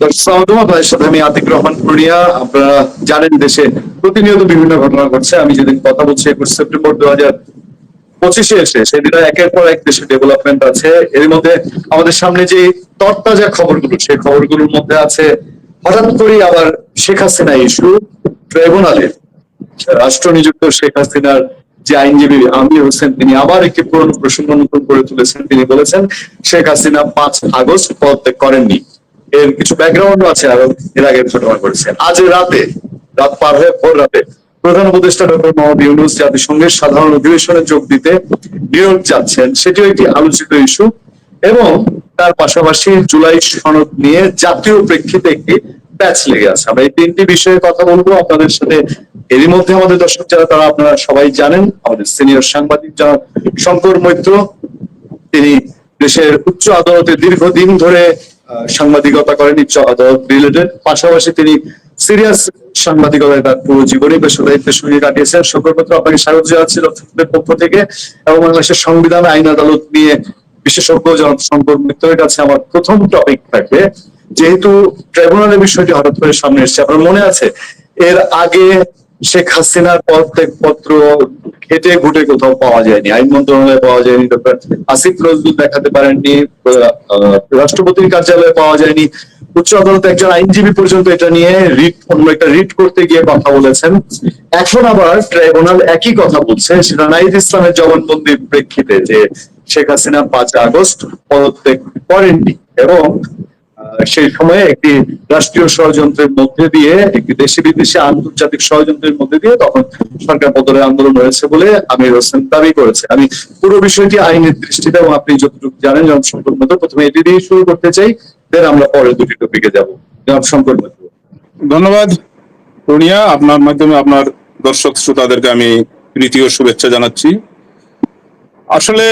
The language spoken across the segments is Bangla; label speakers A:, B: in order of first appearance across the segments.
A: আপনাদের সাথে আমি আতিক রহমান পুরিয়া আপনারা জানেন দেশে প্রতিনিয়ত বিভিন্ন ঘটনা ঘটছে। আমি যেদিন কথা বলছি একুশ সেপ্টেম্বর দু হাজার পঁচিশে এসে সেদিন একের পর এক দেশে ডেভেলপমেন্ট আছে। এর মধ্যে আমাদের সামনে যে তরতাজা খবরগুলো, সেই খবরগুলোর মধ্যে আছে হঠাৎ করে আবার শেখ হাসিনা ইস্যু ট্রাইব্যুনালে রাষ্ট্র নিযুক্ত শেখ হাসিনার যে আইনজীবী আমির হোসেন, তিনি আবার একটি পুরনো প্রসঙ্গ নতুন করে তুলেছেন। তিনি বলেছেন, শেখ হাসিনা পাঁচ আগস্ট পদত্যাগ করেননি। এর কিছু ব্যাকগ্রাউন্ড আছে আরও এর আগে ঘটনা করেছে আজ রাতে, রাত পার হয়ে ভোর রাতে প্রধান উপদেষ্টা ডক্টর মোহাম্মদ ইউনুস জাতিসংঘের সাধারণ অধিবেশনে যোগ দিতে নিউ ইয়র্ক যাচ্ছেন, সেটিও একটি আলোচিত ইস্যু এবং তার পাশাপাশি জুলাই সনদ নিয়ে জাতীয় প্রেক্ষিতে একটি প্যাচ লেগে আছে। আমরা এই তিনটি বিষয়ে কথা বলব আপনাদের সাথে। এরই মধ্যে আমাদের দর্শক যারা, তারা আপনারা সবাই জানেন, আমাদের সিনিয়র সাংবাদিক যারা শঙ্কর মৈত্র। তিনি দেশের উচ্চ আদালতে দীর্ঘদিন ধরে সাংবাদিকতা করেন উচ্চ আদালত রিলেটেড পাশাপাশি তিনি সিরিয়াস সাংবাদিকতায় তার পুরো জীবনে পেশাদারিত্বের সঙ্গে কাটিয়েছেন। শুক্রপত্র আপনাকে স্বাগত জানাচ্ছি পক্ষ থেকে। এবং বাংলাদেশের সংবিধান, আইন আদালত নিয়ে বিশেষজ্ঞ জনক শঙ্কর মিত্রের কাছে আমার প্রথম টপিক থাকবে যেহেতু ট্রাইব্যুনালের বিষয়টি হঠাৎ করে সামনে এসেছে, আপনার মনে আছে? এর আগে শেখ হাসিনার পদত্যাগ পত্র ঘেটে ঘুটে কোথাও পাওয়া যায়নি, আইন মন্ত্রণালয়ে পাওয়া যায়নি, ডক্টর আসিফ নজরুল দেখাতে পারেননি রাষ্ট্রপতির কার্যালয়ে পাওয়া যায়নি, উচ্চ আদালতে একজন আইনজীবী পর্যন্ত এটা নিয়ে রিট, অন্য একটা রিট করতে গিয়ে কথা বলেছেন। এখন আবার ট্রাইব্যুনাল একই কথা বলছে, সেটা নাইদ ইসলামের জবানবন্দির প্রেক্ষিতে যে শেখ হাসিনা পাঁচ আগস্ট পদত্যাগ করেননি এবং সেই সময়ে একটি রাষ্ট্রীয় ষড়যন্ত্রের মধ্যে দিয়ে, একটি দেশি বিদেশি আন্তর্জাতিক ষড়যন্ত্রের মধ্যে দিয়ে তখন সরকার পতনের আন্দোলন হয়েছে বলে আমির হোসেন দাবি করেছে আমি পুরো বিষয়টি আইনের দৃষ্টিতে এবং আপনি যতটুকু জানেন শঙ্কর মতো প্রথমে এটি দিয়ে শুরু করতে চাই, দেন আমরা পরের দুটি টপিকে যাব। শঙ্কর মতো
B: ধন্যবাদ। পূর্ণিয়া, আপনার মাধ্যমে আপনার দর্শক শ্রোতাদেরকে আমি তৃতীয় শুভেচ্ছা জানাচ্ছি। আসলে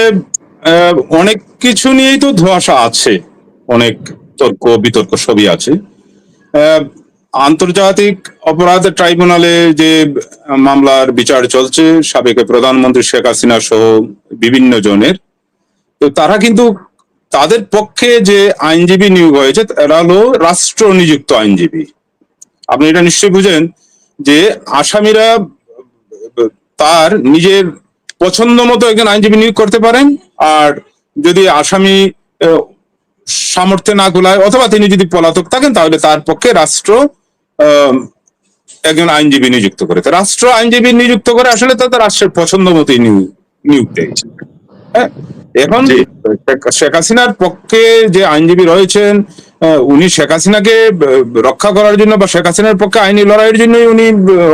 B: অনেক কিছু নিয়েই তো ধোঁয়াশা আছে, অনেক তর্ক বিতর্ক সবই আছে। আন্তর্জাতিক অপরাধ ট্রাইব্যুনালে যে মামলার বিচার চলছে, সাবেক প্রধানমন্ত্রী শেখ হাসিনা সহ বিভিন্ন জনের, তো তারা কিন্তু তাদের পক্ষে যে আইনজীবী নিয়োগ হয়েছে, তারা হলো রাষ্ট্র নিযুক্ত আইনজীবী। আপনি এটা নিশ্চয়ই বুঝেন যে আসামিরা তার নিজের পছন্দ মতো একজন আইনজীবী নিয়োগ করতে পারেন, আর যদি আসামি সামর্থ্যে না গোলায় অথবা তিনি যদি পলাতক থাকেন তাহলে তার পক্ষে রাষ্ট্র একজন আইনজীবী নিযুক্ত করে। রাষ্ট্র আইনজীবী নিযুক্ত করে আসলে তাদের রাষ্ট্রের পছন্দ মতোই নিয়োগ নিয়োগ দেয় হ্যাঁ? এখন। শেখ- হাসিনার পক্ষে যে আইনজীবী রয়েছেন উনি শেখ হাসিনাকে রক্ষা করার জন্য বা শেখ হাসিনার পক্ষে আইনি লড়াইয়ের জন্যই উনি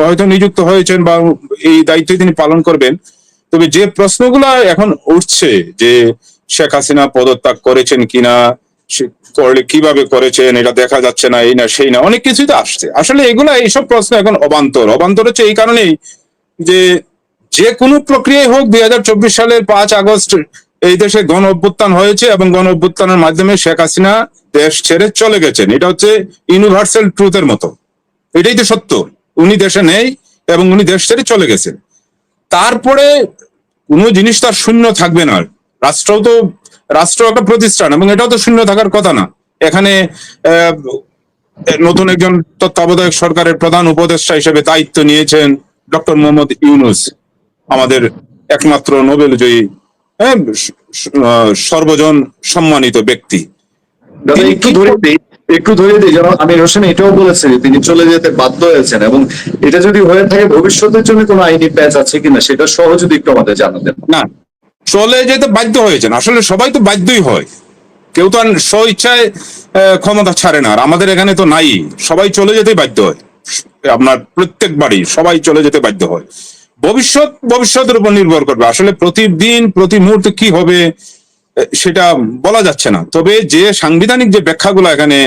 B: হয়তো নিযুক্ত হয়েছেন বা এই দায়িত্ব তিনি পালন করবেন। তবে যে প্রশ্নগুলো এখন উঠছে যে শেখ হাসিনা পদত্যাগ করেছেন কিনা সে করলে কীভাবে করেছেন এটা দেখা যাচ্ছে না, এই না, সেই না, অনেক কিছুই তো আসছে। আসলে এগুলা, এইসব প্রশ্ন এখন অবান্তর। অবান্তর হচ্ছে এই কারণেই যে যে কোনো প্রক্রিয়ায় হোক, দুই হাজার চব্বিশ সালের পাঁচ আগস্ট এই দেশে গণ অভ্যুত্থান হয়েছে এবং গণ অভ্যুত্থানের মাধ্যমে শেখ হাসিনা দেশ ছেড়ে চলে গেছেন। এটা হচ্ছে ইউনিভার্সাল ট্রুথের মতো। এটাই তো সত্য। উনি দেশে নেই এবং উনি দেশ ছেড়ে চলে গেছেন। তারপরে কোনো জিনিস তার শূন্য থাকবে না। রাষ্ট্রও তো রাষ্ট্র একটা প্রতিষ্ঠান এবং এটাও তো শূন্য থাকার কথা না। এখানে নতুন একজন তত্ত্বাবধায়ক সরকারের প্রধান উপদেষ্টা হিসেবে দায়িত্ব নিয়েছেন ডক্টর মোহাম্মদ ইউনুস আমাদের একমাত্র নোবেল জয়ী হ্যাঁ, সর্বজন সম্মানিত ব্যক্তি।
A: একটু ধরে দিই একটু ধরে দিই যেন আমির হোসেন এটাও বলেছেন যে তিনি চলে যেতে বাধ্য হয়েছেন এবং এটা যদি হয়ে থাকে ভবিষ্যতের জন্য কোনো আইনি প্যাচ আছে কিনা সেটা সহ যদি একটু আমাদের জানাতেন।
B: না চলে যেতে বাধ্য হয়েছেন। আসলে সবাই তো বাধ্যই হয়। কেউ তো আর স্ব ইচ্ছায় ক্ষমতা ছাড়ে না। আর আমাদের এখানে তো নাই। সবাই চলে যেতে বাধ্য হয়। আপনার প্রত্যেক বাড়ি সবাই চলে যেতে বাধ্য হয়। ভবিষ্যৎ ভবিষ্যতের উপর নির্ভর করবে। আসলে প্রতিদিন প্রতি মুহূর্তে কি হবে সেটা বলা যাচ্ছে না। তবে যে সাংবিধানিক যে ব্যাখ্যাগুলো এখানে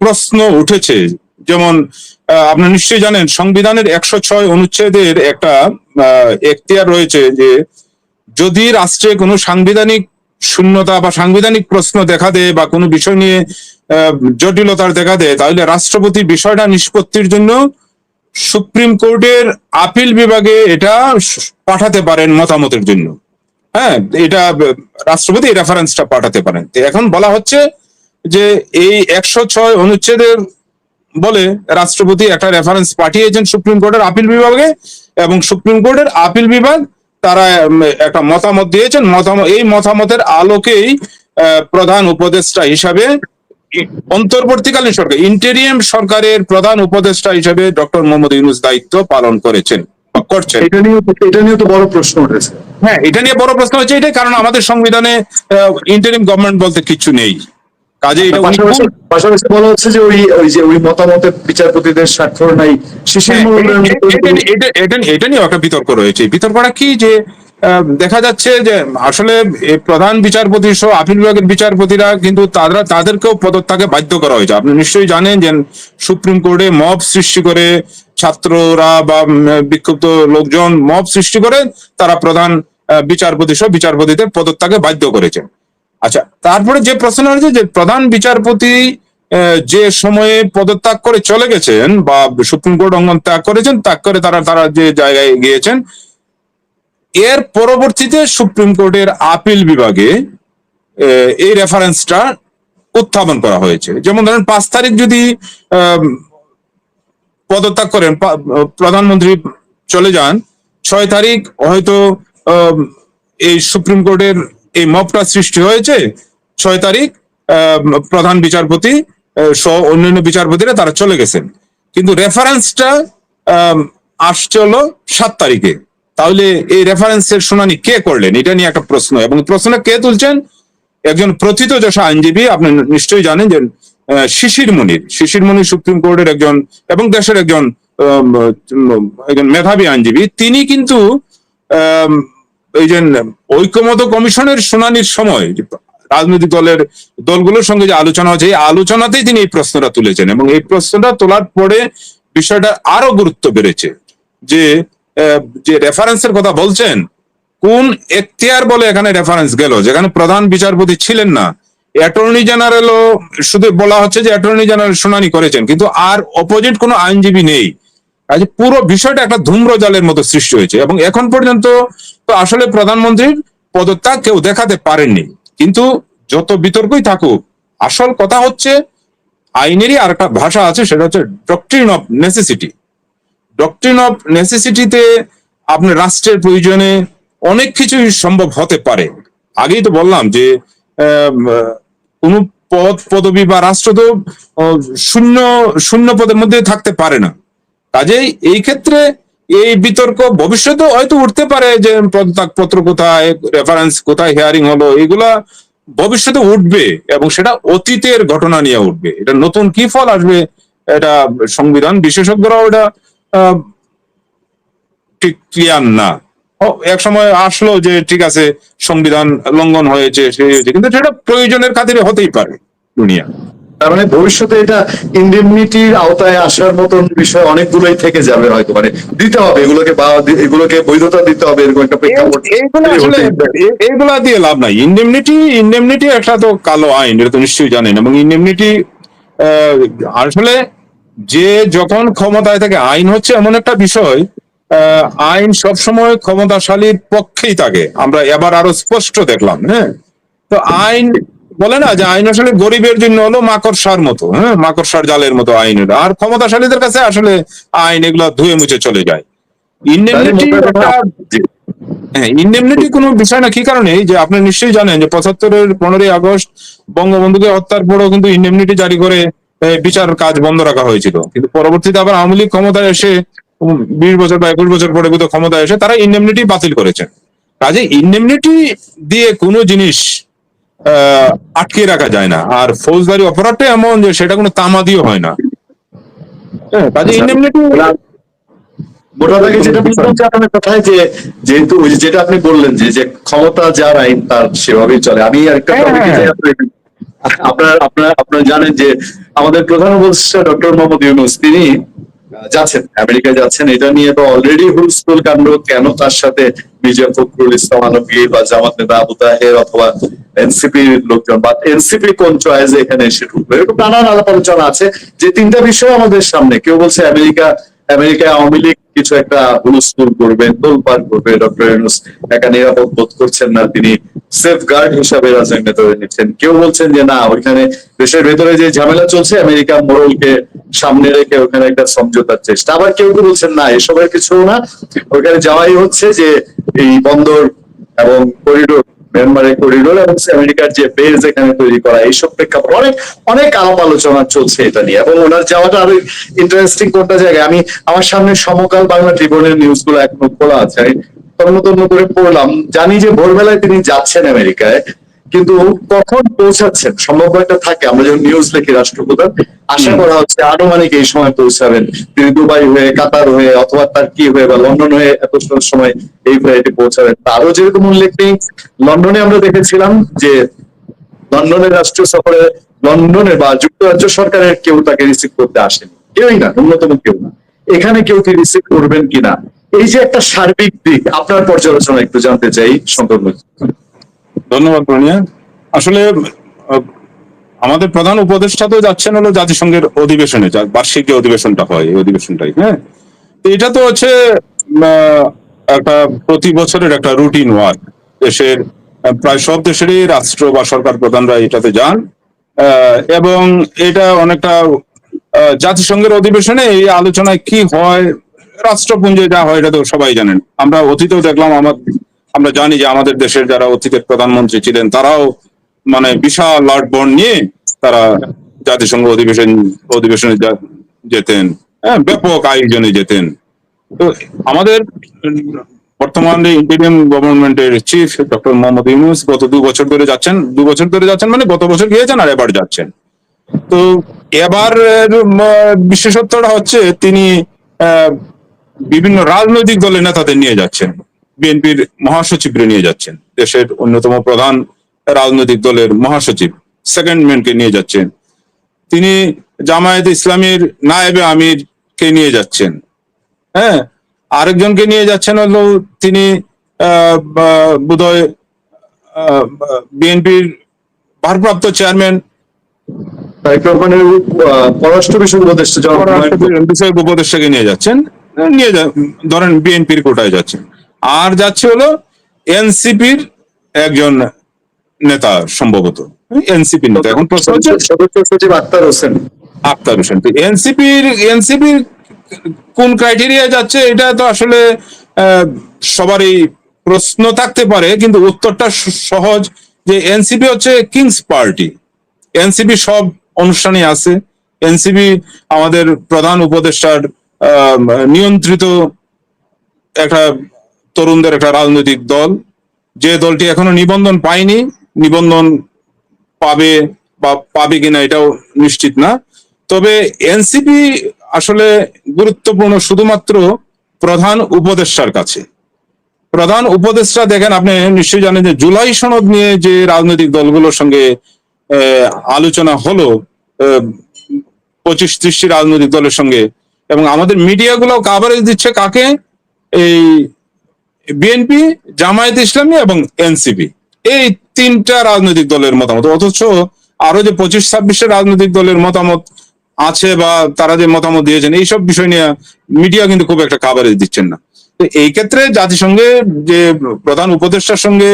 B: প্রশ্ন উঠেছে যেমন আপনি নিশ্চয়ই জানেন সংবিধানের একশো ছয় অনুচ্ছেদের একটা আহ, রয়েছে যে যদি রাষ্ট্রে কোনো সাংবিধানিক শূন্যতা বা সাংবিধানিক প্রশ্ন দেখা দেয় বা কোনো বিষয় নিয়ে জটিলতার দেখা দেয়, তাহলে রাষ্ট্রপতি বিষয়টা নিষ্পত্তির জন্য সুপ্রিম কোর্টের আপিল বিভাগে এটা পাঠাতে পারেন মতামতের জন্য। হ্যাঁ এটা রাষ্ট্রপতি রেফারেন্সটা পাঠাতে পারেন। এখন বলা হচ্ছে যে এই একশো ছয় অনুচ্ছেদের বলে রাষ্ট্রপতি একটা রেফারেন্স পাঠিয়েছেন সুপ্রিম কোর্টের আপিল বিভাগে এবং সুপ্রিম কোর্টের আপিল বিভাগ তারা একটা মতামত দিয়েছেন। মতামত এই মতামতের আলোকেই প্রধান উপদেষ্টা হিসাবে অন্তর্বর্তীকালীন সরকার ইন্টেরিয়াম সরকারের প্রধান উপদেষ্টা হিসাবে ডক্টর মোহাম্মদ ইউনুস দায়িত্ব পালন করেছেন করছেন।
A: এটা নিয়ে এটা নিয়ে তো বড় প্রশ্ন উঠেছে।
B: হ্যাঁ এটা নিয়ে বড় প্রশ্ন হচ্ছে এটাই কারণ আমাদের সংবিধানে ইন্টারিম গভর্নমেন্ট বলতে কিছু নেই। কাজে এটা
A: পাশাপাশি বলা হচ্ছে যে ওই ওই যে ওই মতামতের বিচারপতিদের স্বাক্ষর নাই। শিশির মণ্ডলের
B: এ- এ- এটা নিয়ে- এটা- এটা নিয়ে- এটা নিয়ে একটা বিতর্ক রয়েছে। বিতর্কটা কি যে দেখা যাচ্ছে যে আসলে প্রধান বিচারপতি সহ আপিল বিভাগের বিচারপতিরা কিন্তু তারা তাদেরকেও পদত্যাগে বাধ্য করা হয়েছে। আপনি নিশ্চয়ই জানেন যে সুপ্রিম কোর্টে মব সৃষ্টি করে ছাত্ররা বা বিক্ষুব্ধ লোকজন মব সৃষ্টি করে তারা প্রধান বিচারপতি সহ বিচারপতিদের পদত্যাগে বাধ্য করেছেন আচ্ছা তারপরে যে প্রশ্ন হয়েছে যে প্রধান বিচারপতি যে সময়ে পদত্যাগ করে চলে গেছেন বা সুপ্রিম কোর্ট অঙ্গন ত্যাগ করেছেন, ত্যাগ করে তারা তারা যে জায়গায় গিয়েছেন, এর পরবর্তীতে সুপ্রিম কোর্টের আপিল বিভাগে এই রেফারেন্সটা উত্থাপন করা হয়েছে। যেমন ধরেন, পাঁচ তারিখ যদি পদত্যাগ করেন প্রধানমন্ত্রী চলে যান, ছয় তারিখ হয়তো এই সুপ্রিম কোর্টের এই মপটা সৃষ্টি হয়েছে, ছয় তারিখ প্রধান বিচারপতি সহ অন্যান্য বিচারপতিরা তারা চলে গেছেন। কিন্তু রেফারেন্সটা আসছে হলো সাত তারিখে। তাহলে এই রেফারেন্সের শুনানি কে করলেন? এটা নিয়ে একটা প্রশ্ন। এবং প্রশ্নটা কে তুলছেন? একজন প্রথিতযশা আইনজীবী, আপনি নিশ্চয়ই জানেন যে শিশির মনির। শিশির মনির সুপ্রিম কোর্টের একজন এবং দেশের একজন একজন মেধাবী আইনজীবী। তিনি কিন্তু এই যে ঐক্যমত কমিশনের শুনানির সময় রাজনৈতিক দলের দলগুলোর সঙ্গে যে আলোচনা হচ্ছে এই আলোচনাতেই তিনি এই প্রশ্নটা তুলেছেন এবং এই প্রশ্নটা তোলার পরে বিষয়টা আরও গুরুত্ব বেড়েছে যে যে রেফারেন্সের কথা বলছেন, কোন এখতিয়ার বলে এখানে রেফারেন্স গেল? যেখানে প্রধান বিচারপতি ছিলেন না। অ্যাটর্নি জেনারেলও শুধু বলা হচ্ছে যে অ্যাটর্নি জেনারেল শুনানি করেছেন, কিন্তু আর অপোজিট কোনো আইনজীবী নেই। কাজে পুরো বিষয়টা একটা ধূম্র জালের মতো সৃষ্টি হয়েছে এবং এখন পর্যন্ত তো আসলে প্রধানমন্ত্রীর পদত্যাগ কেউ দেখাতে পারেননি। কিন্তু যত বিতর্কই থাকুক, আসল কথা হচ্ছে আইনেরই আর একটা ভাষা আছে, সেটা হচ্ছে doctrine of necessity doctrine of নেসেসিটিতে আপনার রাষ্ট্রের প্রয়োজনে অনেক কিছুই সম্ভব হতে পারে। আগেই তো বললাম যে কোনো পদ, পদবি বা রাষ্ট্র তো শূন্য শূন্য পদের মধ্যে থাকতে পারে না। কাজেই এই ক্ষেত্রে এই বিতর্ক ভবিষ্যতে হয়তো উঠতে পারে যে পত্র কোথায় রেফারেন্স কোথায় হিয়ারিং হলো এগুলা ভবিষ্যতে উঠবে এবং সেটা অতীতের ঘটনা নিয়ে উঠবে। এটা নতুন কি ফল আসবে, এটা সংবিধান বিশেষজ্ঞরাও এটা ঠিক ক্লিয়ার না। এক সময় আসলো যে ঠিক আছে, সংবিধান লঙ্ঘন হয়েছে, সেই হয়েছে, কিন্তু সেটা প্রয়োজনের খাতিরে হতেই পারে দুনিয়া।
A: তার মানে ভবিষ্যতে এটা ইন্ডেমনিটির আওতায় আসার মতন বিষয় অনেকগুলোই থেকে যাবে হয়তো মানে দিতে হবে এগুলোকে বা এগুলোকে বৈধতা দিতে হবে এরকম একটা প্রেক্ষাপট
B: এইগুলো দিয়ে লাভ নাই। ইন্ডেমনিটি ইন্ডেমনিটি একটা তো কালো আইন এটা তো নিশ্চয়ই জানেন এবং ইন্ডেমনিটি আসলে যে যখন ক্ষমতায় থাকে আইন হচ্ছে এমন একটা বিষয় আহ, আইন সবসময় ক্ষমতাশালীর পক্ষেই থাকে। আমরা এবার আরও স্পষ্ট দেখলাম হ্যাঁ? তো আইন বলে না যে আইন আসলে গরিবের জন্য হলো মাকড়সার মতো হ্যাঁ? মাকড়সার জালের মতো আইন। আর ক্ষমতাশালীদের কাছে আসলে আইন এগুলা ধুয়ে মুছে চলে যায়। ইন্ডেমনিটি হ্যাঁ ইন্ডেমনিটি কোনো বিষয় না কি কারণে? যে আপনি নিশ্চয়ই জানেন যে পঁচাত্তরের পনেরোই আগস্ট বঙ্গবন্ধুকে হত্যার পরেও কিন্তু ইন্ডেমনিটি জারি করে বিচার কাজ বন্ধ রাখা হয়েছিল। কিন্তু পরবর্তীতে আবার আওয়ামী লীগ ক্ষমতায় এসে বিশ বছর বা একুশ বছর পরে ক্ষমতায় এসে তারা ইন্ডেমনিটি বাতিল করেছেন। কাজে ইন্ডেমনিটি দিয়ে কোনো জিনিস আটকে রাখা যায় না। আর ফৌজদারি অপরাধটা এমন যে সেটা কোনো তামাদিও হয় না। হ্যাঁ
A: আপনার কথায় যে যেহেতু ওই যেটা আপনি বললেন যে ক্ষমতা যার আইন, তার সেভাবেই চলে। আমি আপনার- আপনার জানেন যে আমাদের প্রধান ডক্টর মোহাম্মদ ইউনুস, তিনি যাচ্ছেন, আমেরিকায় যাচ্ছেন, এটা নিয়ে তো অলরেডি হুলস্কুল কাণ্ড, কেন তার সাথে মির্জা ফখরুল, ইসলাম আলমগীর বা জামাত নেতা আবু তাহের অথবা এনসিপি লোকজন? বা এনসিপি কোন চয়েস এখানে এসে ঢুকবে এরকম নানান আলাপ আলোচনা আছে, যে তিনটা বিষয় আমাদের সামনে। কেউ বলছে আমেরিকা, আমেরিকায় আওয়ামী লীগ কিছু একটা হুলস্থুল করবেন তোলপাড় করবে, ডক্টর ইউনুস একা নিরাপদ বোধ করছেন না, তিনি সেফ গার্ড হিসাবে রাজনৈতিক নেতা নিচ্ছেন। কেউ বলছেন যে, না, ওইখানে দেশের ভেতরে যে ঝামেলা চলছে, আমেরিকা মোড়লকে সামনে রেখে ওখানে একটা সমঝোতার চেষ্টা। আবার কেউ কেউ বলছেন, না, এসবের কিছু না, ওইখানে যাওয়াই হচ্ছে যে এই বন্দর এবং করিডোর মিয়ানমারের করিডোর এবং আমেরিকার যে বেস এখানে তৈরি করা, এইসব প্রেক্ষাপট অনেক অনেক আলাপ আলোচনা চলছে এটা নিয়ে। এবং ওনার যাওয়াটা আরও ইন্টারেস্টিং কোনটা জায়গায়? আমি আমার সামনে সমকাল বাংলা ট্রিবিউনের নিউজগুলো এখনও খোলা আছে। আমি তন্ন করে পড়লাম। জানি যে ভোরবেলায় তিনি যাচ্ছেন আমেরিকায়। কিন্তু কখন পৌঁছাচ্ছেন? সম্ভব একটা থাকে। আমরা যখন নিউজ লিখি রাষ্ট্রপ্রধান আশা করা হচ্ছে আনুমানিক এই সময় পৌঁছাবেন। তিনি দুবাই হয়ে কাতার হয়ে অথবা তার কি হয়ে বা লন্ডন হয়ে এত সময় এই ফ্লাইটে পৌঁছাবেন। তারও যেরকম উল্লেখ নেই লন্ডনে আমরা দেখেছিলাম যে লন্ডনের রাষ্ট্রীয় সফরে লন্ডনের বা যুক্তরাজ্য সরকারের কেউ তাকে রিসিভ করতে আসেনি। কেউই না ন্যূনতম কেউ না। এখানে কেউ কি রিসিভ করবেন কিনা? এই যে একটা সার্বিক দিক আপনার পর্যালোচনা একটু জানতে চাই শঙ্কর।
B: ধন্যবাদ প্রণিয়া আসলে আমাদের প্রধান উপদেষ্টা তো যাচ্ছেন হলো জাতিসংঘের অধিবেশনে বার্ষিক যে অধিবেশনটা হয়, এই অধিবেশনটাই হ্যাঁ? এটা তো হচ্ছে একটা প্রতি বছরের একটা রুটিন ওয়ার্ক দেশের প্রায় সব দেশেরই রাষ্ট্র বা সরকার প্রধানরা এটাতে যান। এবং এটা অনেকটা জাতিসংঘের অধিবেশনে এই আলোচনায় কি হয়, রাষ্ট্রপুঞ্জে যা হয়, এটা তো সবাই জানেন। আমরা অতীতেও দেখলাম, আমার আমরা জানি যে আমাদের দেশের যারা অতীতের প্রধানমন্ত্রী ছিলেন, তারাও মানে বিশাল লর্ড বন্ড নিয়ে তারা জাতিসংঘ অধিবেশন, অধিবেশনে যেতেন। হ্যাঁ ব্যাপক আয়োজনে যেতেন। তো আমাদের বর্তমান ইন্ডিয়ান গভর্নমেন্টের চিফ ডক্টর মোহাম্মদ ইউনুস গত দু বছর ধরে যাচ্ছেন, দু বছর ধরে যাচ্ছেন মানে গত বছর গিয়েছেন আর এবার যাচ্ছেন। তো এবার বিশেষত্বটা হচ্ছে তিনি বিভিন্ন রাজনৈতিক দলের নেতাদের নিয়ে যাচ্ছেন। বিএনপির মহাসচিবরে নিয়ে যাচ্ছেন দেশের অন্যতম প্রধান রাজনৈতিক দলের মহাসচিব সেকেন্ড ম্যানকে নিয়ে যাচ্ছেন। তিনি জামায়াত ইসলামীর নায়েবে আমির কে নিয়ে যাচ্ছেন। হ্যাঁ আরেকজনকে নিয়ে যাচ্ছেন হলো তিনি বোধহয় বিএনপির ভারপ্রাপ্ত চেয়ারম্যান।
A: পররাষ্ট্র বিষয়ক উপদেষ্টা
B: বিষয়ক উপদেষ্টাকে নিয়ে যাচ্ছেন। নিয়ে যা- ধরেন বিএনপির কোটায় যাচ্ছেন। আর যাচ্ছে হলো এনসিপির একজন নেতা সম্ভবত। এনসিপির নেতা। এখন প্রশ্ন হচ্ছে
A: সদস্য সচিব আক্তার হোসেন।
B: আক্তার হোসেন। তো এনসিপির এনসিপির কোন ক্রাইটেরিয়া যাচ্ছে এটা তো আসলে সবারই প্রশ্ন থাকতে পারে কিন্তু উত্তরটা সহজ যে এনসিপি হচ্ছে কিংস পার্টি। এনসিপি সব অনুষ্ঠানে আছে। এনসিপি আমাদের প্রধান উপদেষ্টার নিয়ন্ত্রিত একটা তরুণদের একটা রাজনৈতিক দল। যে দলটি এখনও নিবন্ধন পায়নি, নিবন্ধন পাবে বা পাবে কিনা এটাও নিশ্চিত না। তবে এনসিপি আসলে গুরুত্বপূর্ণ শুধুমাত্র প্রধান উপদেষ্টার কাছে। প্রধান উপদেষ্টা দেখেন, আপনি নিশ্চয়ই জানেন যে জুলাই সনদ নিয়ে যে রাজনৈতিক দলগুলোর সঙ্গে আলোচনা হলো পঁচিশ ত্রিশটি রাজনৈতিক দলের সঙ্গে। এবং আমাদের মিডিয়াগুলো কাভারেজ দিচ্ছে কাকে? এই বিএনপি জামায়াত ইসলামী এবং এনসিপি এই তিনটা রাজনৈতিক দলের মতামত, অথচ আরও যে পঁচিশ, ছাব্বিশটা রাজনৈতিক দলের মতামত আছে বা তারা যে মতামত দিয়েছেন, এইসব বিষয় নিয়ে মিডিয়া কিন্তু খুব একটা কাভারেজ দিচ্ছেন না। তো এই ক্ষেত্রে জাতিসংঘে যে প্রধান উপদেষ্টার সঙ্গে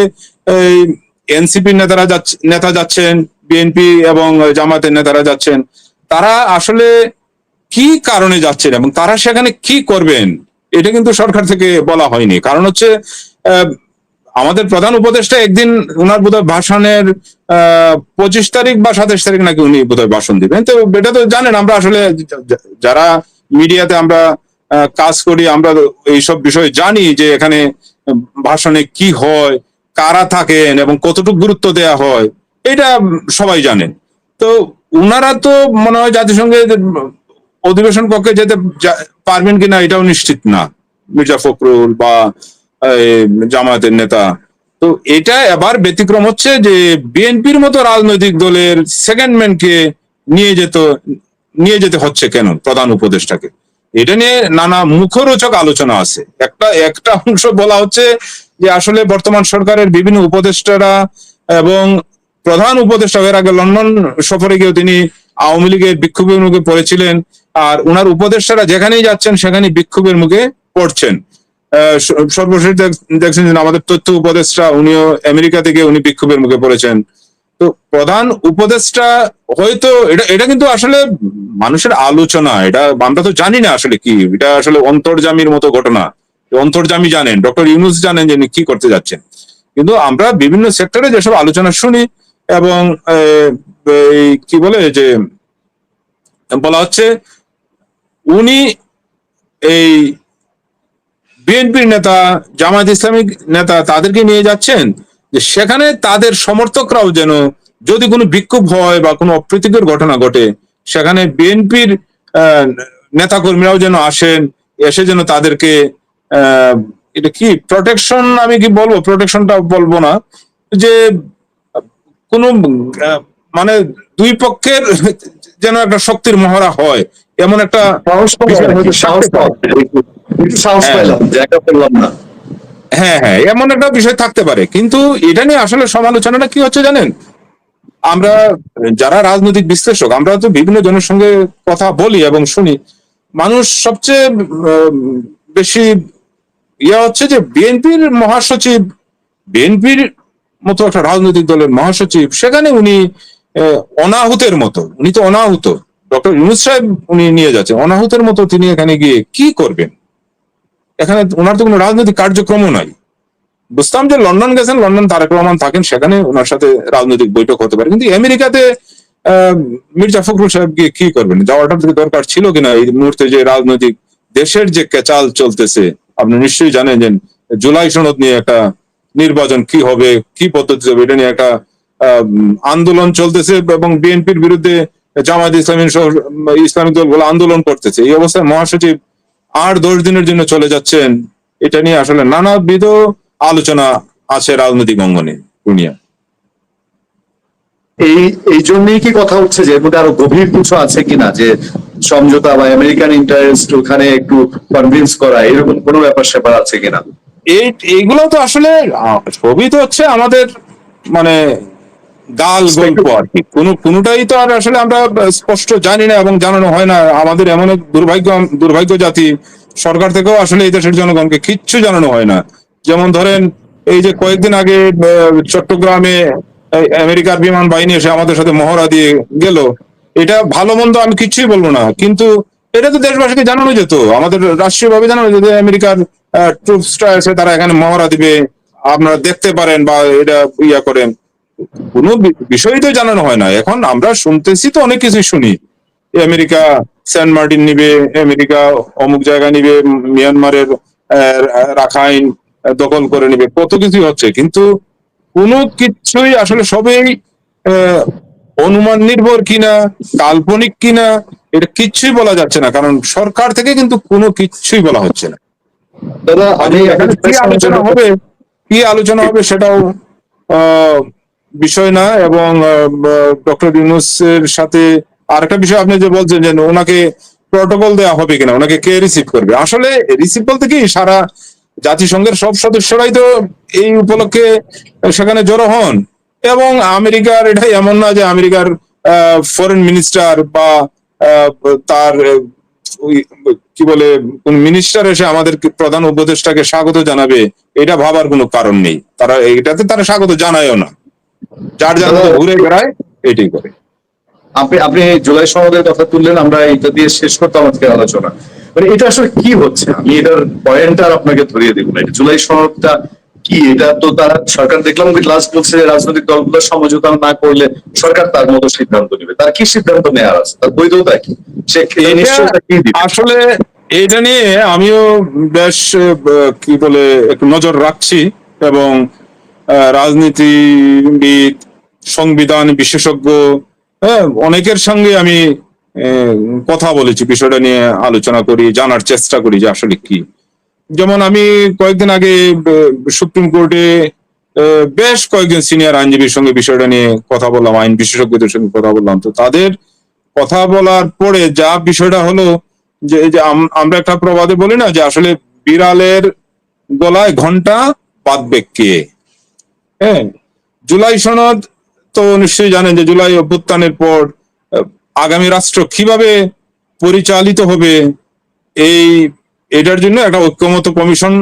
B: এনসিপির নেতারা যাচ্ছে, নেতা যাচ্ছেন বিএনপি এবং জামায়াতের নেতারা যাচ্ছেন, তারা আসলে কি কারণে যাচ্ছেন এবং তারা সেখানে কি করবেন? এটা কিন্তু সরকার থেকে বলা হয়নি। কারণ হচ্ছে আমাদের প্রধান উপদেষ্টা একদিন ওনার বোধহয় ভাষণের পঁচিশ তারিখ বা সাতাশ তারিখ নাকি উনি বোধহয় ভাষণ দিবেন। তো এটা তো জানেন, আমরা আসলে যারা মিডিয়াতে আমরা কাজ করি, আমরা এইসব বিষয়ে জানি যে এখানে ভাষণে কি হয়, কারা থাকেন এবং কতটুকু গুরুত্ব দেয়া হয়, এটা সবাই জানেন। তো উনারা তো মনে হয় জাতিসংঘে অধিবেশন কক্ষে যেতে পারবেন কিনা এটাও নিশ্চিত না, মির্জা ফখরুল বা জামায়াতের নেতা। তো এটা এবার ব্যতিক্রম হচ্ছে যে বিএনপির মতো রাজনৈতিক দলের সেকেন্ড ম্যানকে নিয়ে যেত, নিয়ে যেতে হচ্ছে কেন প্রধান উপদেষ্টাকে? এটা নিয়ে নানা মুখরোচক আলোচনা আছে। একটা একটা অংশ বলা হচ্ছে যে আসলে বর্তমান সরকারের বিভিন্ন উপদেষ্টারা এবং প্রধান উপদেষ্টা, এর আগে লন্ডন সফরে গিয়েও তিনি আওয়ামী লীগের বিক্ষোভের মুখে পড়েছিলেন। আর উনার উপদেষ্টারা যেখানেই যাচ্ছেন সেখানে বিক্ষোভের মুখে পড়ছেন। সর্বশেষ দেখছেন যে আমাদের তথ্য উপদেষ্টা, উনিও আমেরিকা থেকে উনি বিক্ষোভের মুখে পড়েছেন। তো প্রধান উপদেষ্টা হয়তো, এটা এটা কিন্তু আসলে মানুষের আলোচনা, এটা আমরা তো জানি না আসলে কি, এটা আসলে অন্তর্জামির মতো ঘটনা। অন্তর্জামি জানেন, ডক্টর ইউনুস জানেন যে কি করতে যাচ্ছেন। কিন্তু আমরা বিভিন্ন সেক্টরে যেসব আলোচনা শুনি এবং কি বলে, যে বলা হচ্ছে উনি এই বিএনপির নেতা, জামায়াত ইসলামিক নেতা তাদেরকে নিয়ে যাচ্ছেন যে সেখানে তাদের সমর্থকরাও যেন যদি কোনো বিক্ষোভ হয় বা কোনো অপ্রীতিকর ঘটনা ঘটে, সেখানে বিএনপির নেতা কর্মীরাও যেন আসেন, এসে যেন তাদেরকে এটা কি প্রোটেকশন আমি কি বলব? প্রোটেকশনটা বলব না। যে কোনো মানে দুই পক্ষের যেন একটা শক্তির মহড়া হয় এমন একটা
A: সাহস সাহস সাহস
B: হ্যাঁ।
A: পাইলাম। করলাম না।
B: হ্যাঁ হ্যাঁ এমন একটা বিষয় থাকতে পারে। কিন্তু এটা নিয়ে আসলে সমালোচনাটা কি হচ্ছে জানেন? আমরা যারা রাজনৈতিক বিশ্লেষক আমরা তো বিভিন্ন জনের সঙ্গে কথা বলি এবং শুনি। মানুষ সবচেয়ে বেশি ইয়া হচ্ছে যে বিএনপির মহাসচিব বিএনপির মতো একটা রাজনৈতিক দলের মহাসচিব সেখানে উনি অনাহুতের মতো। উনি তো অনাহুত। ডক্টর ইউনুস সাহেব উনি নিয়ে যাচ্ছেন। অনাহুতের মতো তিনি এখানে গিয়ে কি করবেন? এখানে ওনার তো কোনো রাজনৈতিক কার্যক্রমও নাই। বুঝতাম যে লন্ডন গেছেন, লন্ডন তারেক রহমান থাকেন, সেখানে ওনার সাথে রাজনৈতিক বৈঠক হতে পারে। কিন্তু আমেরিকাতে মির্জা ফখরুল সাহেব গিয়ে কি করবেন? যাওয়াটা কি দরকার ছিল কিনা? এই মুহূর্তে যে রাজনৈতিক দেশের যে কেচাল চলতেছে, আপনি নিশ্চয়ই জানেন যে জুলাই সনদ নিয়ে একটা নির্বাচন কি হবে, কি পদ্ধতি হবে, এটা নিয়ে একটা আন্দোলন চলতেছে এবং বিএনপির বিরুদ্ধে জামায়াত ইসলামী ইসলামিক দলগুলো আন্দোলন করতেছে। এই অবস্থায় মহাসচিব আর দশ দিনের জন্য চলে যাচ্ছেন এটা নিয়ে আসলে নানাবিধ আলোচনা আছে রাজনৈতিক অঙ্গনে দুনিয়া
A: এই এই জন্যই কি কথা হচ্ছে যে এর মধ্যে আরও গভীর কিছু আছে কিনা? যে সমঝোতা বা আমেরিকান ইন্টারেস্ট ওখানে একটু কনভিন্স করা এরকম কোনো ব্যাপার স্যাপার আছে কিনা?
B: এই এইগুলো তো আসলে ছবি তো হচ্ছে আমাদের মানে গাল গল্প আর কি কোন কোনটাই তো আর আসলে আমরা স্পষ্ট জানি না এবং জানানো হয় না। আমাদের এমন দুর্ভাগ্য দুর্ভাগ্য জাতি সরকার থেকেও আসলে এই দেশের জনগণকে কিচ্ছু জানানো হয় না। যেমন ধরেন এই যে কয়েকদিন আগে চট্টগ্রামে আমেরিকার বিমান বাহিনী এসে আমাদের সাথে মহড়া দিয়ে গেল। এটা ভালো মন্দ আমি কিচ্ছুই বলব না। কিন্তু এটা তো দেশবাসীকে জানানো যেত। আমাদের রাষ্ট্রীয় ভাবে জানানো যেত আমেরিকার ট্রুপসটা এসে তারা এখানে মহড়া দিবে। আপনারা দেখতে পারেন বা এটা ইয়া করেন। কোনো বি- বিষয়ই তো জানানো হয় না। এখন আমরা শুনতেছি তো অনেক কিছুই শুনি। আমেরিকা সেন্ট মার্টিন নিবে আমেরিকা অমুক জায়গা নিবে মিয়ানমারের রাখাইন দখল করে নিবে কত কিছুই হচ্ছে। কিন্তু কোনো কিছুই আসলে সবই আহ, অনুমান নির্ভর কিনা কাল্পনিক কিনা এটা কিচ্ছুই বলা যাচ্ছে না। কারণ সরকার থেকে কিন্তু কোনো কিচ্ছুই বলা হচ্ছে না।
A: দাদা আমি
B: এখানে কি আলোচনা হবে? কি আলোচনা হবে সেটাও আহ, বিষয় না এবং ডক্টর ইউনুসের সাথে আরেকটা বিষয় আপনি যে বলছেন যে ওনাকে প্রটোকল দেওয়া হবে কিনা, ওনাকে কে রিসিভ করবে? আসলে রিসিভ বলতে কি, সারা জাতিসংঘের সব সদস্যরাই তো এই উপলক্ষে সেখানে জড়ো হন। এবং আমেরিকার এটাই এমন না যে আমেরিকার ফরেন মিনিস্টার বা তার কি বলে, কোন মিনিস্টার এসে আমাদের প্রধান উপদেষ্টাকে স্বাগত জানাবে, এটা ভাবার কোনো কারণ নেই। তারা, এটাতে তারা স্বাগত জানায়ও না। যার যার মতো ঘুরে বেড়ায় এটাই করে।
A: আপনি আপনি জুলাই সনদের কথা তুললেন আমরা এটা দিয়ে শেষ করতাম আজকে আলোচনা। মানে এটা আসলে কি হচ্ছে? আমি এটার পয়েন্টটা আর আপনাকে ধরিয়ে দিব না। জুলাই সনদটা কি? এটা তো তারা সরকার দেখলাম লাস্ট বলছে রাজনৈতিক দলগুলো সমঝোতা না করলে সরকার তার মতো সিদ্ধান্ত নেবে। তার কি সিদ্ধান্ত নেওয়ার আছে? তার বৈধতা কি? সে
B: আসলে এটা নিয়ে আমিও বেশ কি বলে একটু নজর রাখছি এবং রাজনীতিবিদ সংবিধান বিশেষজ্ঞ হ্যাঁ, অনেকের সঙ্গে আমি কথা বলেছি বিষয়টা নিয়ে আলোচনা করি জানার চেষ্টা করি যে আসলে কি। যেমন আমি কয়েকদিন আগে সুপ্রিম কোর্টে বেশ কয়েকজন সিনিয়র আইনজীবীর সঙ্গে বিষয়টা নিয়ে কথা বললাম আইন বিশেষজ্ঞদের সঙ্গে কথা বললাম। তো তাদের কথা বলার পরে যা বিষয়টা হলো যে আমরা একটা প্রবাদে বলি না যে আসলে বিড়ালের গলায় ঘণ্টা বাঁধবে কে? হ্যাঁ জুলাই সনদ তো নিশ্চয়ই জানেন যে জুলাই অভ্যুত্থানের পর আগামী রাষ্ট্র কীভাবে পরিচালিত হবে, এই, এটার জন্য একটা ঐক্যমত কমিশন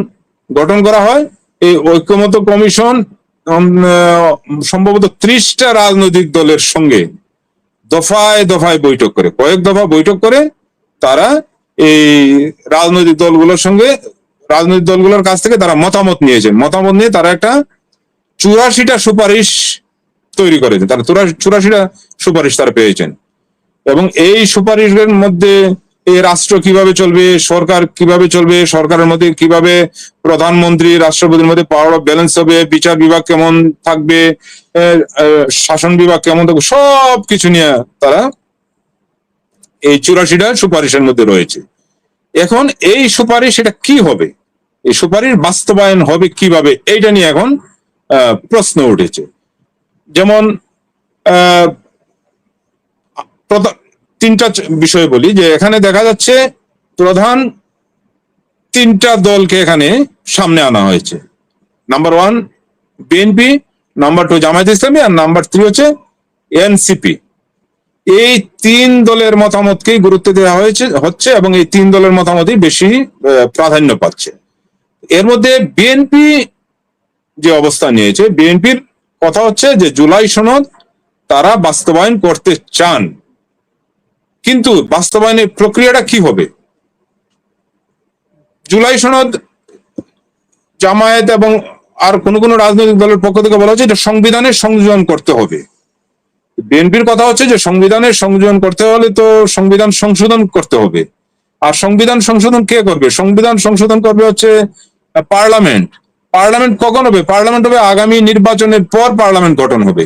B: গঠন করা হয়। এই ঐক্যমত কমিশন সম্ভবত ত্রিশটা রাজনৈতিক দলের সঙ্গে দফায় দফায় বৈঠক করে, কয়েক দফা বৈঠক করে তারা এই রাজনৈতিক দলগুলোর সঙ্গে, রাজনৈতিক দলগুলোর কাছ থেকে তারা মতামত নিয়েছেন মতামত নিয়ে তারা একটা চুরাশিটা সুপারিশ তৈরি করেছেন তারা চুরাশি চুরাশিটা সুপারিশ তারা পেয়েছেন। এবং এই সুপারিশের মধ্যে এই রাষ্ট্র কীভাবে চলবে, সরকার কীভাবে চলবে, সরকারের মধ্যে কীভাবে প্রধানমন্ত্রী, রাষ্ট্রপতির মধ্যে পাওয়ার অফ ব্যালেন্স হবে, বিচার বিভাগ কেমন থাকবে শাসন বিভাগ কেমন থাকবে সব কিছু নিয়ে তারা এই চুরাশিটা সুপারিশের মধ্যে রয়েছে। এখন এই সুপারিশ এটা কি হবে? এই সুপারিশ বাস্তবায়ন হবে কীভাবে? এইটা নিয়ে এখন প্রশ্ন উঠেছে। যেমন তিনটা বিষয় বলি, যে এখানে দেখা যাচ্ছে প্রধান তিনটা দলকে এখানে সামনে আনা হয়েছে। Number one BNP number two Jamaat Islami, আর নাম্বার থ্রি হচ্ছে এনসিপি এই তিন দলের মতামতকেই গুরুত্ব দেওয়া হয়েছে, হচ্ছে এবং এই তিন দলের মতামতই বেশি প্রাধান্য পাচ্ছে। এর মধ্যে বিএনপি যে অবস্থান নিয়েছে, বিএনপির কথা হচ্ছে যে জুলাই সনদ তারা বাস্তবায়ন করতে চান। কিন্তু বাস্তবায়নের প্রক্রিয়াটা কি হবে? জুলাই সনদ জামায়াত এবং আর কোন কোন রাজনৈতিক দলের পক্ষ থেকে বলা হচ্ছে এটা সংবিধানের সংযোজন করতে হবে। বিএনপির কথা হচ্ছে যে সংবিধানের সংযোজন করতে হলে তো সংবিধান সংশোধন করতে হবে। আর সংবিধান সংশোধন কে করবে? সংবিধান সংশোধন করবে হচ্ছে পার্লামেন্ট। পার্লামেন্ট কখন হবে? পার্লামেন্ট হবে আগামী নির্বাচনের পর পার্লামেন্ট গঠন হবে।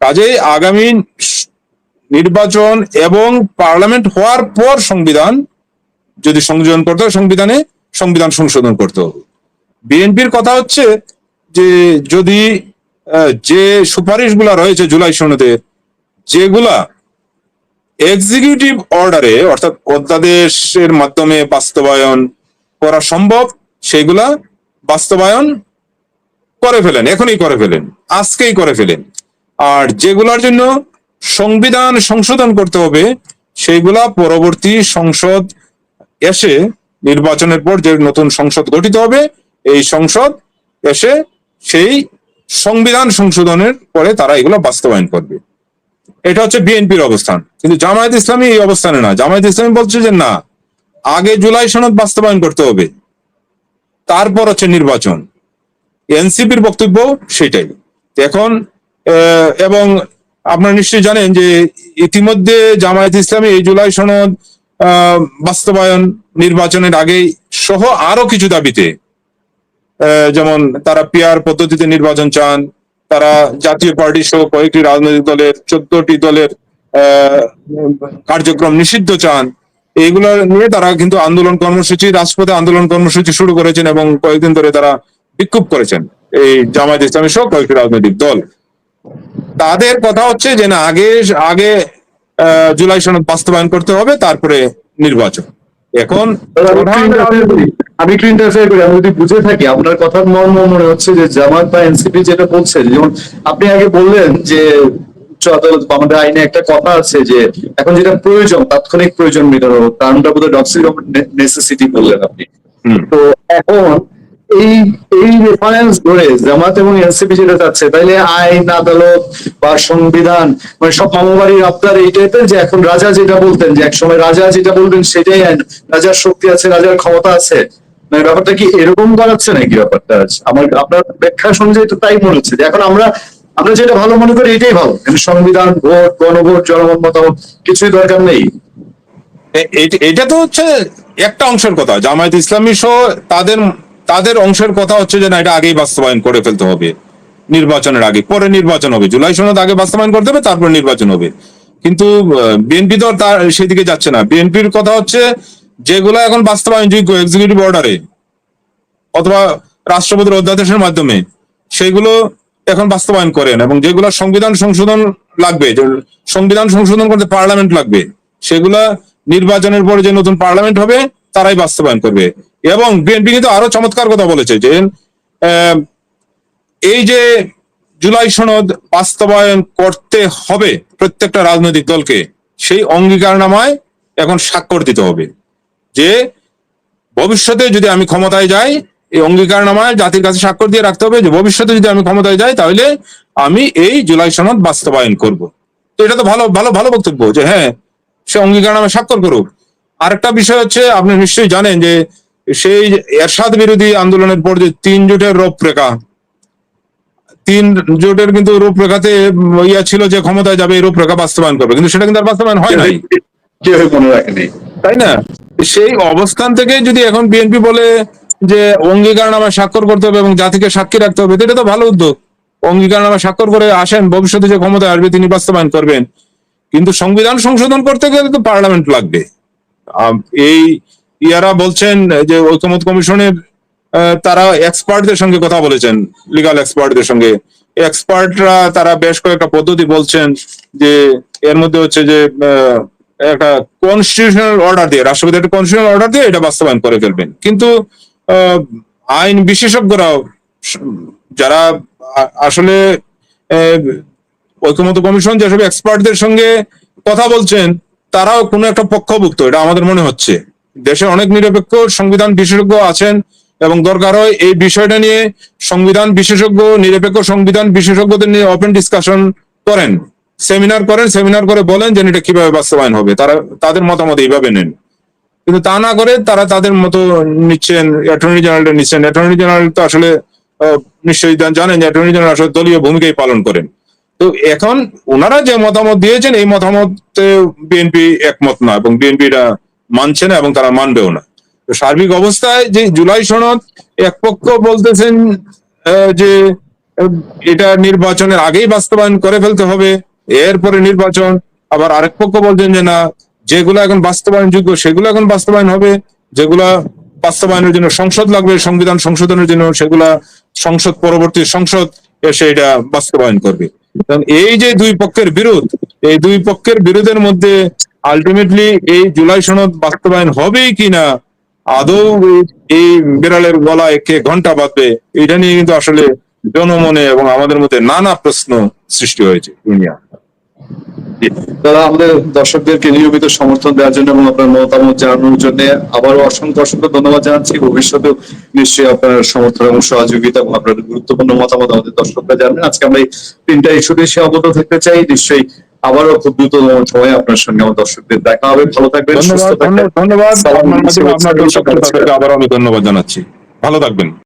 B: কাজেই আগামী নির্বাচন এবং পার্লামেন্ট হওয়ার পর সংবিধান, যদি সংযোজন করতে সংবিধানে, সংবিধান সংশোধন করতে হবে। বিএনপির কথা হচ্ছে যে, যদি যে সুপারিশগুলা রয়েছে জুলাই সনদে, যেগুলা এক্সিকিউটিভ অর্ডারে অর্থাৎ অধ্যাদেশের মাধ্যমে বাস্তবায়ন করা সম্ভব, সেগুলা বাস্তবায়ন করে ফেলেন, এখনই করে ফেলেন, আজকেই করে ফেলেন। আর যেগুলোর জন্য সংবিধান সংশোধন করতে হবে, সেইগুলা পরবর্তী সংসদ এসে নির্বাচনের পর যে নতুন সংসদ গঠিত হবে, এই সংসদ এসে সেই সংবিধান সংশোধনের পরে তারা এগুলো বাস্তবায়ন করবে। এটা হচ্ছে বিএনপির অবস্থান। কিন্তু জামায়াত ইসলামী এই অবস্থানে না। জামায়াত ইসলামী বলছে যে না, আগে জুলাই সনদ বাস্তবায়ন করতে হবে। তারপর হচ্ছে নির্বাচন। এনসিপির বক্তব্য সেটাই। এখন এবং আপনারা নিশ্চয়ই জানেন যে ইতিমধ্যে জামায়াত ইসলামী এই জুলাই সনদ বাস্তবায়ন, নির্বাচনের আগেই সহ আরও কিছু দাবিতে যেমন তারা পিয়ার পদ্ধতিতে নির্বাচন চান, তারা জাতীয় পার্টি সহ কয়েকটি রাজনৈতিক দলের, চোদ্দটি দলের কার্যক্রম নিষিদ্ধ চান এইগুলো নিয়ে তারা কিন্তু আন্দোলন কর্মসূচি রাজপথে আন্দোলন কর্মসূচি শুরু করেছেন এবং কয়েকদিন ধরে তারা বিক্ষোভ করেছেন। এই জামায়াত ইসলামী সহ কয়েকটি রাজনৈতিক দল। তাদের কথা হচ্ছে যে না আগে আগে জুলাই সনদ বাস্তবায়ন করতে হবে তারপরে নির্বাচন। এখন
A: আমি একটু ইন্টারফেয়ার করি আমি যদি বুঝে থাকি আপনার কথার মর্ম মনে হচ্ছে যে জামাত বা এনসিপি যেটা বলছে যেমন আপনি আগে বললেন যে উচ্চ আদালত বা আমাদের আইনে একটা কথা আছে যে এখন যেটা প্রয়োজন তাৎক্ষণিক প্রয়োজন মেটানো কারণটা বোধহয় ডক্সিল নেসেসিটি বললেন আপনি। তো এখন এই এই রেফারেন্স ধরে জামাত এবং এনসিপি যেটা চাচ্ছে তাইলে আইন আদালত বা সংবিধান মানে সব মামাবাড়ির আপনার এই টাইপের যে এখন রাজা যেটা বলতেন যে একসময় রাজা যেটা বলবেন সেটাই আইন রাজার শক্তি আছে রাজার ক্ষমতা আছে। মানে ব্যাপারটা কি এরকম দাঁড়াচ্ছে নাকি ব্যাপারটা? আমার আপনার ব্যাখ্যা অনুযায়ী তো তাই মনে হচ্ছে যে এখন আমরা আমরা যেটা ভালো মনে করি, এটাই ভালো। সংবিধান, ভোট, গণভোট, জনমত, মতামত, কিছুই দরকার নেই।
B: এটা- তো হচ্ছে একটা অংশের কথা। জামায়াত ইসলামী সহ তাদের তাদের অংশের কথা হচ্ছে যে না, এটা আগেই বাস্তবায়ন করে ফেলতে হবে। নির্বাচনের আগে, পরে নির্বাচন হবে। জুলাই সনদ আগে বাস্তবায়ন করতে হবে, তারপর নির্বাচন হবে। কিন্তু বিএনপি তো তার সেদিকে যাচ্ছে না। বিএনপির কথা হচ্ছে যেগুলো এখন বাস্তবায়ন যোগ্য এক্সিকিউটিভ অর্ডারে অথবা রাষ্ট্রপতির অধ্যাদেশের মাধ্যমে, সেগুলো এখন বাস্তবায়ন করেন এবং যেগুলো সংবিধান সংশোধন লাগবে সংবিধান সংশোধন করতে পার্লামেন্ট লাগবে, সেগুলা নির্বাচনের পরে যে নতুন পার্লামেন্ট হবে, তারাই বাস্তবায়ন করবে। এবং বিএনপি কিন্তু আরও চমৎকার কথা বলেছে যে এই যে জুলাই সনদ বাস্তবায়ন করতে হবে প্রত্যেকটা রাজনৈতিক দলকে, সেই অঙ্গীকারনামায় এখন স্বাক্ষর দিতে হবে। যে ভবিষ্যতে যদি আমি ক্ষমতায় যাই এই অঙ্গীকারনামায় জাতির কাছে স্বাক্ষর দিয়ে রাখতে হবে যে ভবিষ্যতে যদি আমি ক্ষমতায় যাই তাহলে আমি এই জুলাই সনদ বাস্তবায়ন করব। তো এটা তো ভালো ভালো ভালো বক্তব্য যে হ্যাঁ সে অঙ্গীকারনামায় স্বাক্ষর করুক। আরেকটা বিষয় হচ্ছে আপনি নিশ্চয়ই জানেন যে সেই এরশাদ বিরোধী আন্দোলনের পর যে তিন জোটের রূপরেখা তিন জোটের কিন্তু রূপরেখাতে ইয়া ছিল যে ক্ষমতায় যাবে এই রূপরেখা বাস্তবায়ন করবে। কিন্তু সেটা কিন্তু আর বাস্তবায়ন হয় নাই। তাই না? সেই অবস্থান থেকে যদি এখন বিএনপি বলে যে অঙ্গীকারনামা স্বাক্ষর করতে হবে এবং জাতিকে সাক্ষী রাখতে হবে, এটা তো ভালো উদ্যোগ। অঙ্গীকারনামা স্বাক্ষর করে আসেন, ভবিষ্যতে যে ক্ষমতায় আসবে তিনি বাস্তবায়ন করবেন। কিন্তু সংবিধান সংশোধন করতে গেলে তো পার্লামেন্ট লাগবে। এই ইয়ারা বলছেন যে ঐকমত কমিশনের তারা এক্সপার্টদের সঙ্গে কথা বলেছেন লিগাল এক্সপার্টদের সঙ্গে। এক্সপার্টরা তারা বেশ কয়েকটা পদ্ধতি বলছেন যে, এর মধ্যে হচ্ছে যে একটা কনস্টিটিউশনাল অর্ডার দিয়ে, রাষ্ট্রপতি একটা কনস্টিটিউশনাল অর্ডার দিয়ে এটা বাস্তবায়ন করে ফেলবেন। কিন্তু আইন বিশেষজ্ঞরাও যারা আসলে ঐকমত্য কমিশন যেসব এক্সপার্টদের সঙ্গে কথা বলছেন, তারাও কোনো একটা পক্ষভুক্ত, এটা আমাদের মনে হচ্ছে। দেশে অনেক নিরপেক্ষ সংবিধান বিশেষজ্ঞ আছেন, এবং দরকার হয় এই বিষয়টা নিয়ে সংবিধান বিশেষজ্ঞ, নিরপেক্ষ সংবিধান বিশেষজ্ঞদের নিয়ে ওপেন ডিসকাশন করেন। সেমিনার করেন সেমিনার করে বলেন যে এটা কীভাবে বাস্তবায়ন হবে। তারা, তাদের মতামত এইভাবে নেন। কিন্তু তা না করে তারা তাদের মতো নিচ্ছেন অ্যাটর্নি জেনারেল নিচ্ছেন। অ্যাটর্নি জেনারেল তো আসলে নিশ্চয়ই জানেন যে অ্যাটর্নি জেনারেল আসলে দলীয় ভূমিকাই পালন করেন। তো এখন ওনারা যে মতামত দিয়েছেন, এই মতামতে বিএনপি একমত না এবং বিএনপি এটা মানছে না এবং তারা মানবেও না। তো সার্বিক অবস্থায় যে জুলাই সনদ এক পক্ষ বলতেছেন যে এটা নির্বাচনের আগেই বাস্তবায়ন করে ফেলতে হবে, এরপরে নির্বাচন। আবার আরেক পক্ষ বলছেন যে না যেগুলো এখন বাস্তবায়ন যোগ্য সেগুলো এখন বাস্তবায়ন হবে, যেগুলা বাস্তবায়নের জন্য সংসদ লাগবে, সংবিধান সংশোধনের জন্য সেগুলা সংসদ পরবর্তী সংসদ এসে এটা বাস্তবায়ন করবে। এই যে দুই পক্ষের বিরোধ, এই দুই পক্ষের বিরোধের মধ্যে আলটিমেটলি এই জুলাই সনদ বাস্তবায়ন হবেই কিনা আদৌ এই- এই বিড়ালের গলায় কে ঘণ্টা বাঁধবে, এটা নিয়ে কিন্তু আসলে জনমনে এবং আমাদের মধ্যে নানা প্রশ্ন সৃষ্টি হয়েছে দুনিয়া
A: দাদা আমাদের দর্শকদেরকে নিয়মিত সমর্থন দেওয়ার জন্য এবং আপনার মতামত জানানোর জন্য আবারও অসংখ্য অসংখ্য ধন্যবাদ জানাচ্ছি। ভবিষ্যতেও নিশ্চয়ই আপনার সমর্থন এবং সহযোগিতা এবং আপনার গুরুত্বপূর্ণ মতামত আমাদের দর্শকরা জানবেন। আজকে আমরা এই তিনটা ইস্যুতে সে অবগত থাকতে চাই। নিশ্চয়ই আবারও খুব দ্রুততম সময়ে আপনার সঙ্গে আমার দর্শকদের দেখা হবে। ভালো থাকবেন সুস্থ
B: ধন্যবাদ
A: থাকবেন।
B: ধন্যবাদ ধন্যবাদ
A: সালাম
B: আপনার
A: দিচ্ছি,
B: দর্শক
A: নমস্কার।
B: শ্রোতাদেরকে আবার আমি ধন্যবাদ জানাচ্ছি। ভালো থাকবেন।